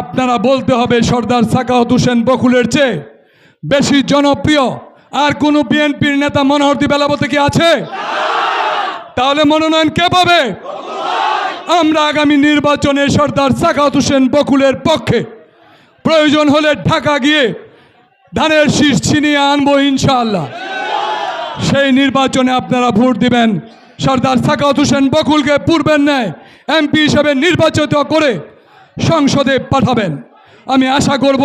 আপনারা বলতে হবে সর্দার সাকাওয়াত হোসেন বকুলের চেয়ে বেশি জনপ্রিয়। আর কোনো বিএনপির নেতা মনোহরদি বেলাবতে কি আছে? তাহলে মনোনয়ন কে পাবে? আমরা আগামী নির্বাচনে সর্দার সাকাওয়াত হোসেন বকুলের পক্ষে প্রয়োজন হলে ঢাকা গিয়ে ধানের শীষ ছিনিয়ে আনব ইনশাআল্লাহ। সেই নির্বাচনে আপনারা ভোট দিবেন। সর্দার সাকাওয়াত হোসেন বকুলকে পূর্বের ন্যায় এমপি হিসেবে নির্বাচিত করে সংসদে পাঠাবেন। আমি আশা করব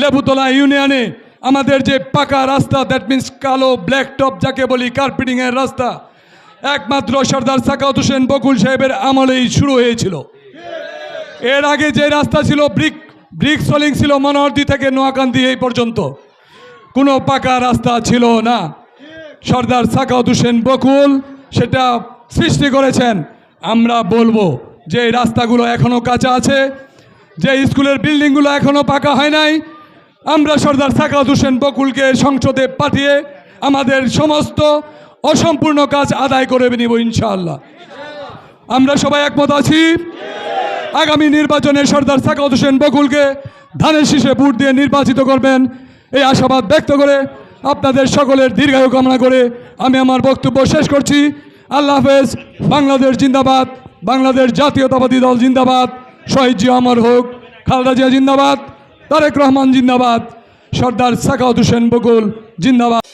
লেবুতলা ইউনিয়নে আমাদের যে পাকা রাস্তা দ্যাট মিন্স কালো ব্ল্যাক টপ যাকে বলি কার্পেটিংয়ের রাস্তা, একমাত্র সর্দার সাকাওয়াত হোসেন বকুল সাহেবের আমলেই শুরু হয়েছিল। এর আগে যে রাস্তা ছিল ব্রিক ব্রিক সলিং ছিল মনোহরদি থেকে নোয়াকান্দি এই পর্যন্ত। কোনো পাকা রাস্তা ছিল না। সর্দার সাকাউত হোসেন বকুল সেটা সৃষ্টি করেছেন। আমরা বলব যে রাস্তাগুলো এখনও কাঁচা আছে, যে স্কুলের বিল্ডিংগুলো এখনও পাকা হয় নাই, আমরা সর্দার সাকাউত হোসেন বকুলকে সংসদে পাঠিয়ে আমাদের সমস্ত অসম্পূর্ণ কাজ আদায় করে নিব ইনশাআল্লাহ। আমরা সবাই একমত আছি? আগামী নির্বাচনে সর্দার সাকাউত হোসেন বকুলকে ধানের শীষে ভোট দিয়ে নির্বাচিত করবেন, এই আশাবাদ ব্যক্ত করে আপনাদের সকলের দীর্ঘায়ু কামনা করে আমি আমার বক্তব্য শেষ করছি। আল্লাহ হাফেজ, বাংলাদেশ জিন্দাবাদ। বাংলাদেশ জাতীয়তাবাদী দল জিন্দাবাদ। শহীদ জিয়া অমর হোক, খালদা জিয়া জিন্দাবাদ, তারেক রহমান জিন্দাবাদ, সর্দার সাকাউত হোসেন বকুল জিন্দাবাদ।